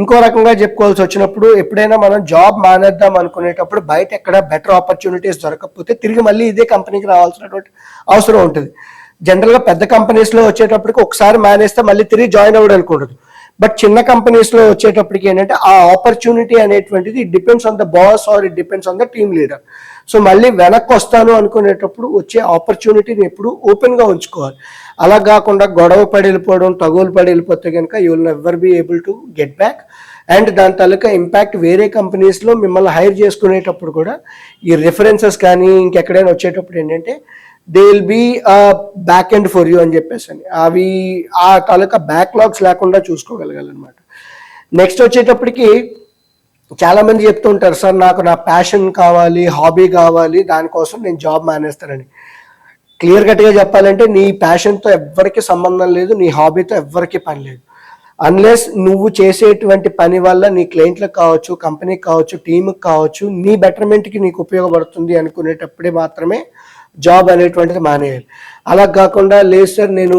ఇంకో రకంగా చెప్పుకోవాల్సి వచ్చినప్పుడు ఎప్పుడైనా మనం జాబ్ మానేద్దాం అనుకునేటప్పుడు బయట ఎక్కడ బెటర్ ఆపర్చునిటీస్ దొరకకపోతే తిరిగి మళ్ళీ ఇదే కంపెనీకి రావాల్సినటువంటి అవసరం ఉంటుంది. జనరల్గా పెద్ద కంపెనీస్లో వచ్చేటప్పటికి ఒకసారి మానేస్తే మళ్ళీ తిరిగి జాయిన్ అవ్వడానికి అనుకూడదు బట్ చిన్న కంపెనీస్లో వచ్చేటప్పటికి ఏంటంటే ఆ ఆపర్చునిటీ అనేటువంటిది it depends on the boss or it depends on the team leader. So మళ్ళీ వెనక్కి వస్తాను అనుకునేటప్పుడు వచ్చే ఆపర్చునిటీని ఎప్పుడు ఓపెన్గా ఉంచుకోవాలి. అలా కాకుండా గొడవ పడి వెళ్ళిపోవడం తగులు పడి వెళ్ళిపోతే కనుక you will never be able to get back. And దాని తాలూకా ఇంపాక్ట్ వేరే కంపెనీస్లో మిమ్మల్ని హైర్ చేసుకునేటప్పుడు కూడా ఈ రిఫరెన్సెస్ కానీ ఇంకెక్కడైనా వచ్చేటప్పుడు ఏంటంటే they will be back end for you అని చెప్పేసి అని అవి ఆ తాలూకా బ్యాక్లాగ్స్ లేకుండా చూసుకోగలగాలన్నమాట. నెక్స్ట్ వచ్చేటప్పటికి చాలా మంది చెప్తూ ఉంటారు సార్ నాకు నా ప్యాషన్ కావాలి హాబీ కావాలి దానికోసం నేను జాబ్ మానేస్తానని. క్లియర్ కట్గా చెప్పాలంటే నీ ప్యాషన్తో ఎవ్వరికి సంబంధం లేదు నీ హాబీతో ఎవ్వరికి పని లేదు. అన్లెస్ నువ్వు చేసేటువంటి పని వల్ల నీ క్లయింట్లకు కావచ్చు కంపెనీకి కావచ్చు టీంకి కావచ్చు నీ బెటర్మెంట్కి నీకు ఉపయోగపడుతుంది అనుకునేటప్పుడే మాత్రమే జాబ్ అనేటువంటిది మానేయాలి. అలా కాకుండా లేదు సార్ నేను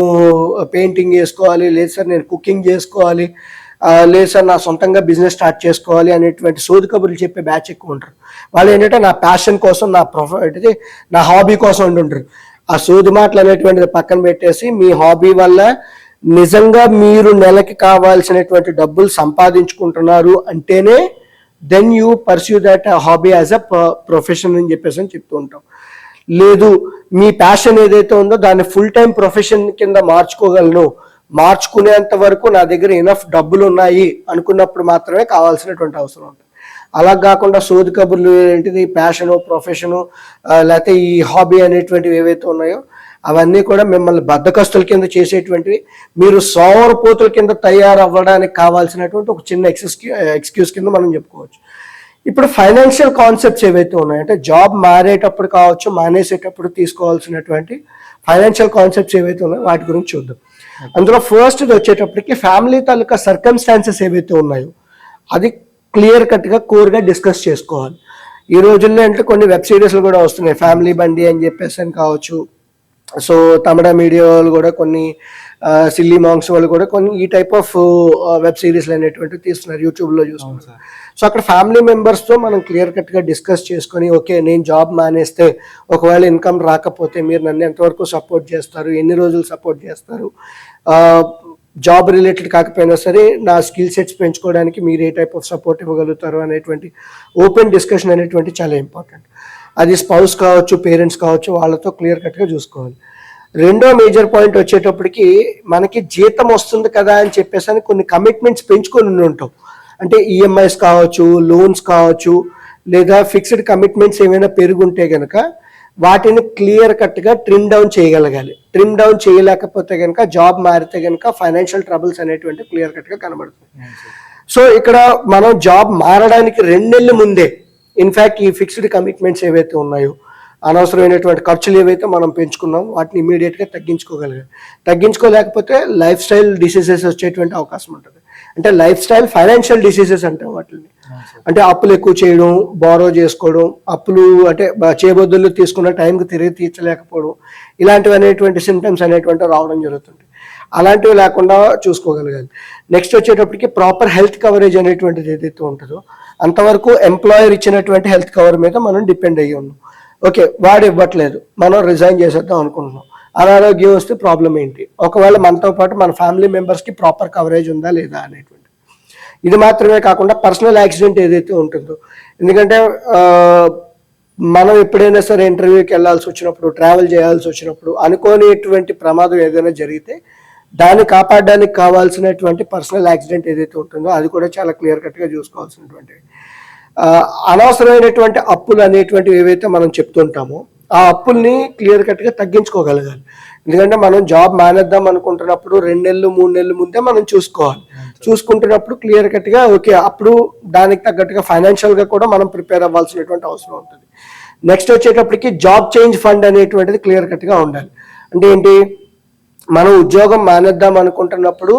పెయింటింగ్ చేసుకోవాలి లేదు సార్ నేను కుకింగ్ చేసుకోవాలి లేదు సార్ నా సొంతంగా బిజినెస్ స్టార్ట్ చేసుకోవాలి అనేటువంటి సోది కబుర్లు చెప్పే బ్యాచ్ ఎక్కువ ఉంటారు. వాళ్ళు ఏంటంటే నా ప్యాషన్ కోసం నా ప్రొఫెట్ నా హాబీ కోసం ఉంటుంటారు ఆ సోది మాటలు అనేటువంటిది పక్కన పెట్టేసి మీ హాబీ వల్ల నిజంగా మీరు నెలకి కావాల్సినటువంటి డబ్బులు సంపాదించుకుంటున్నారు అంటేనే then you pursue that hobby as a profession అని చెప్పేసి అని చెప్తూ ఉంటాం. లేదు మీ ప్యాషన్ ఏదైతే ఉందో దాన్ని ఫుల్ టైం ప్రొఫెషన్ కింద మార్చుకోగలను. మార్చుకునేంత వరకు నా దగ్గర ఇనఫ్ డబ్బులు ఉన్నాయి అనుకున్నప్పుడు మాత్రమే కావాల్సినటువంటి అవసరం ఉంటుంది. అలా కాకుండా సోది కబుర్లు ఏంటిది ప్యాషను ప్రొఫెషను లేకపోతే ఈ హాబీ అనేటువంటివి ఏవైతే ఉన్నాయో అవన్నీ కూడా మిమ్మల్ని బద్దకస్తుల కింద చేసేటువంటివి మీరు సోమరపోతుల కింద తయారవ్వడానికి కావాల్సినటువంటి ఒక చిన్న ఎక్స్క్యూ ఎక్స్క్యూజ్ కింద మనం చెప్పుకోవచ్చు. ఇప్పుడు ఫైనాన్షియల్ కాన్సెప్ట్స్ ఏవైతే ఉన్నాయో అంటే జాబ్ మారేటప్పుడు కావచ్చు మానేసేటప్పుడు తీసుకోవాల్సినటువంటి ఫైనాన్షియల్ కాన్సెప్ట్స్ ఏవైతే ఉన్నాయో వాటి గురించి చూద్దాం. అందులో ఫస్ట్ వచ్చేటప్పటికి ఫ్యామిలీ తాలూకా సర్కమ్స్టాన్సెస్ ఏవైతే ఉన్నాయో అది క్లియర్ కట్గా కోర్గా డిస్కస్ చేసుకోవాలి. ఈ రోజుల్లో అంటే కొన్ని వెబ్ సిరీస్లు కూడా వస్తున్నాయి. ఫ్యామిలీ బండి అని చెప్పేసి అని కావచ్చు. సో తమిళ మీడియా వాళ్ళు కూడా కొన్ని సిల్లీ మాంగ్స్ వాళ్ళు కూడా కొన్ని ఈ టైప్ ఆఫ్ వెబ్ సిరీస్లు అనేటువంటివి తీస్తున్నారు. యూట్యూబ్లో చూస్తున్నారు. సో అక్కడ ఫ్యామిలీ మెంబర్స్తో మనం క్లియర్ కట్గా డిస్కస్ చేసుకొని ఓకే నేను జాబ్ మానేస్తే ఒకవేళ ఇన్కమ్ రాకపోతే మీరు నన్ను ఎంతవరకు సపోర్ట్ చేస్తారు? ఎన్ని రోజులు సపోర్ట్ చేస్తారు? జాబ్ రిలేటెడ్ కాకపోయినా సరే నా స్కిల్ సెట్స్ పెంచుకోవడానికి మీరు ఏ టైప్ ఆఫ్ సపోర్ట్ ఇవ్వగలుగుతారు అనేటువంటి ఓపెన్ డిస్కషన్ అనేటువంటి చాలా ఇంపార్టెంట్. అది స్పౌస్ కావచ్చు పేరెంట్స్ కావచ్చు వాళ్ళతో క్లియర్ కట్గా చూసుకోవాలి. రెండో మేజర్ పాయింట్ వచ్చేటప్పటికి మనకి జీతం వస్తుంది కదా అని చెప్పేసి కొన్ని కమిట్మెంట్స్ పెంచుకొని ఉండి ఉంటాం. అంటే ఈఎంఐస్ కావచ్చు లోన్స్ కావచ్చు లేదా ఫిక్స్డ్ కమిట్మెంట్స్ ఏమైనా పెరుగుంటే కనుక వాటిని క్లియర్ కట్గా ట్రిమ్ డౌన్ చేయగలగాలి. ట్రిమ్ డౌన్ చేయలేకపోతే కనుక జాబ్ మారితే కనుక ఫైనాన్షియల్ ట్రబుల్స్ అనేటువంటి క్లియర్ కట్గా కనబడుతుంది. సో ఇక్కడ మనం జాబ్ మారడానికి రెండు నెలల ముందే ఇన్ఫ్యాక్ట్ ఈ ఫిక్స్డ్ కమిట్మెంట్స్ ఏవైతే ఉన్నాయో అనవసరమైనటువంటి ఖర్చులు ఏవైతే మనం పెంచుకున్నాం వాటిని ఇమీడియట్గా తగ్గించుకోగలిగాం. తగ్గించుకోలేకపోతే లైఫ్ స్టైల్ డిసీజెస్ వచ్చేటువంటి అవకాశం ఉంటుంది. అంటే లైఫ్ స్టైల్ ఫైనాన్షియల్ డిసీజెస్ అంటాం వాటిని. అంటే అప్పులు ఎక్కువ చేయడం బారో చేసుకోవడం అప్పులు అంటే చేయబద్దులు తీసుకున్న టైంకి తిరిగి తీర్చలేకపోవడం ఇలాంటివి అనేటువంటి సిమ్టమ్స్ అనేటువంటి రావడం జరుగుతుంది. అలాంటివి లేకుండా చూసుకోగలగాలి. నెక్స్ట్ వచ్చేటప్పటికి ప్రాపర్ హెల్త్ కవరేజ్ అనేటువంటిది ఏదైతే ఉంటుందో అంతవరకు ఎంప్లాయర్ ఇచ్చినటువంటి హెల్త్ కవర్ మీద మనం డిపెండ్ అయ్యి ఉన్నాం. ఓకే వాడు ఇవ్వట్లేదు. మనం రిజైన్ చేసేద్దాం అనుకుంటున్నాం. అనారోగ్యం వస్తే ప్రాబ్లం ఏంటి? ఒకవేళ మనతో పాటు మన ఫ్యామిలీ మెంబర్స్కి ప్రాపర్ కవరేజ్ ఉందా లేదా అనేటువంటి ఇది మాత్రమే కాకుండా పర్సనల్ యాక్సిడెంట్ ఏదైతే ఉంటుందో. ఎందుకంటే మనం ఎప్పుడైనా సరే ఇంటర్వ్యూకి వెళ్ళాల్సి వచ్చినప్పుడు ట్రావెల్ చేయాల్సి వచ్చినప్పుడు అనుకోనేటువంటి ప్రమాదం ఏదైనా జరిగితే దాన్ని కాపాడడానికి కావాల్సినటువంటి పర్సనల్ యాక్సిడెంట్ ఏదైతే ఉంటుందో అది కూడా చాలా క్లియర్ కట్గా చూసుకోవాల్సినటువంటి అనవసరమైనటువంటి అప్పులు అనేటువంటివి ఏవైతే మనం చెప్తుంటామో ఆ అప్పుల్ని క్లియర్ కట్గా తగ్గించుకోగలగాలి. ఎందుకంటే మనం జాబ్ మానేద్దాం అనుకుంటున్నప్పుడు రెండు నెలలు మూడు నెలలు ముందే మనం చూసుకోవాలి. చూసుకుంటున్నప్పుడు క్లియర్ కట్గా ఓకే అప్పుడు దానికి తగ్గట్టుగా ఫైనాన్షియల్గా కూడా మనం ప్రిపేర్ అవ్వాల్సినటువంటి అవసరం ఉంటుంది. నెక్స్ట్ వచ్చేటప్పటికి జాబ్ చేంజ్ ఫండ్ అనేటువంటిది క్లియర్ కట్గా ఉండాలి. అంటే ఏంటి? మనం ఉద్యోగం మానేద్దాం అనుకుంటున్నప్పుడు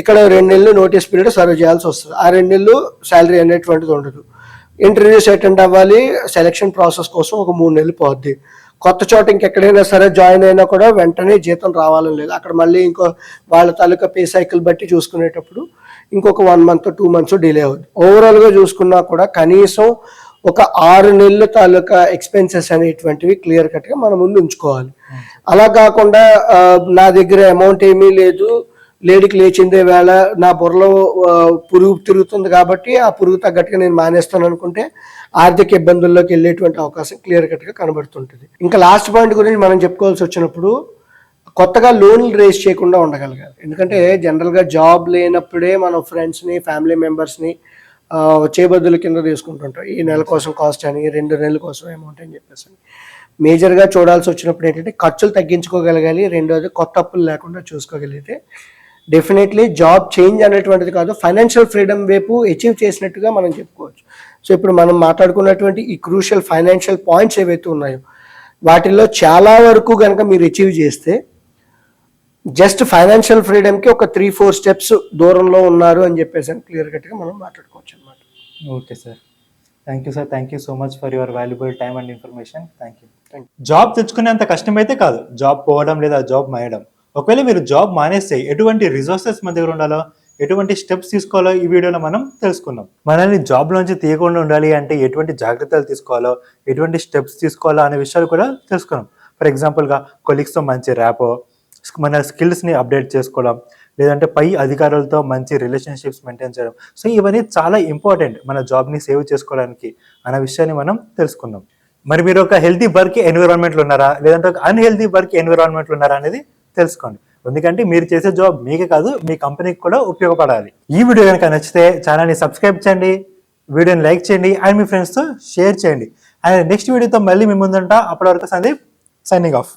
ఇక్కడ రెండు నెలలు నోటీస్ పీరియడ్ సర్వ్ చేయాల్సి వస్తుంది. ఆ రెండు నెలలు శాలరీ అనేటువంటిది ఉండదు. ఇంటర్వ్యూస్ అటెండ్ అవ్వాలి. సెలక్షన్ ప్రాసెస్ కోసం ఒక మూడు నెలలు పోద్ది. కొత్త చోట ఇంకెక్కడైనా సరే జాయిన్ అయినా కూడా వెంటనే జీతం రావాలని లేదు. అక్కడ మళ్ళీ ఇంకో వాళ్ళ తాలూకా పే సైకిల్ బట్టి చూసుకునేటప్పుడు ఇంకొక one month two months delay అవుద్ది. ఓవరాల్గా చూసుకున్నా కూడా కనీసం ఒక ఆరు నెలల తాలూకా ఎక్స్పెన్సెస్ అనేటువంటివి క్లియర్ కట్గా మన ముందు ఉంచుకోవాలి. అలా కాకుండా నా దగ్గర అమౌంట్ ఏమీ లేదు. లేడీకి లేచిందే వేళ నా బుర్రలో పురుగు తిరుగుతుంది కాబట్టి ఆ పురుగు తగ్గట్టుగా నేను మానేస్తాను అనుకుంటే ఆర్థిక ఇబ్బందుల్లోకి వెళ్ళేటువంటి అవకాశం క్లియర్ కట్గా కనబడుతుంటుంది. ఇంకా లాస్ట్ పాయింట్ గురించి మనం చెప్పుకోవాల్సి వచ్చినప్పుడు కొత్తగా లోన్లు రేస్ చేయకుండా ఉండగలగాలి. ఎందుకంటే జనరల్గా జాబ్ లేనప్పుడే మనం ఫ్రెండ్స్ని ఫ్యామిలీ మెంబర్స్ని చేబద్దుల కింద తీసుకుంటుంటాం. ఈ నెల కోసం కాస్ట్ అని రెండు నెలల కోసం అమౌంట్ అని చెప్పేసి. మేజర్గా చూడాల్సి వచ్చినప్పుడు ఏంటంటే ఖర్చులు తగ్గించుకోగలగాలి. రెండోది కొత్త అప్పులు లేకుండా చూసుకోగలిగితే డెఫినెట్లీ జాబ్ చేంజ్ అనేటువంటిది కాదు ఫైనాన్షియల్ ఫ్రీడమ్ వైపు అచీవ్ చేసినట్టుగా మనం చెప్పుకోవచ్చు. సో ఇప్పుడు మనం మాట్లాడుకున్నటువంటి ఈ క్రూషియల్ ఫైనాన్షియల్ పాయింట్స్ ఏవైతే ఉన్నాయో వాటిల్లో చాలా వరకు కనుక మీరు అచీవ్ చేస్తే జస్ట్ ఫైనాన్షియల్ ఫ్రీడమ్కి ఒక త్రీ ఫోర్ స్టెప్స్ దూరంలో ఉన్నారు అని చెప్పేసి క్లియర్ కట్గా మనం మాట్లాడుకోవచ్చు అనమాట okay sir. Thank you sir thank you so much for your valuable time and information thank you job తెచ్చుకునేంత కష్టమైతే కాదు జాబ్ పోవడం లేదా జాబ్ మానేయడం ఒకవేళ మీరు జాబ్ మానేస్తే ఎటువంటి రిసోర్సెస్ మన దగ్గర ఉండాలో ఎటువంటి స్టెప్స్ తీసుకోవాలో ఈ వీడియోలో మనం తెలుసుకుందాం. మనల్ని జాబ్ నుంచి తీయకుండా ఉండాలి అంటే ఎటువంటి జాగ్రత్తలు తీసుకోవాలో ఎటువంటి స్టెప్స్ తీసుకోవాలో అనే విషయాలు కూడా తెలుసుకున్నాం ఫర్ ఎగ్జాంపుల్గా కొలీగ్స్తో మంచి ర్యాపో మన స్కిల్స్ని అప్డేట్ చేసుకోవడం లేదంటే పై అధికారులతో మంచి రిలేషన్షిప్స్ మెయింటైన్ చేయడం. సో ఇవన్నీ చాలా ఇంపార్టెంట్ మన జాబ్ని సేవ్ చేసుకోవడానికి అనే విషయాన్ని మనం తెలుసుకుందాం. మరి మీరు ఒక హెల్తీ వర్క్ ఎన్విరాన్మెంట్లో ఉన్నారా? లేదంటే ఒక అన్హెల్తీ వర్క్ ఎన్విరాన్మెంట్లో ఉన్నారా అనేది తెలుసుకోండి. ఎందుకంటే మీరు చేసే జాబ్ మీకే కాదు మీ కంపెనీకి కూడా ఉపయోగపడాలి. ఈ వీడియో కనుక నచ్చితే ఛానల్ని సబ్స్క్రైబ్ చేయండి వీడియోని లైక్ చేయండి అండ్ మీ ఫ్రెండ్స్తో షేర్ చేయండి. అండ్ నెక్స్ట్ వీడియోతో మళ్ళీ మీ ముందుంటా. అప్పటి వరకు సందీప్ సైనింగ్ ఆఫ్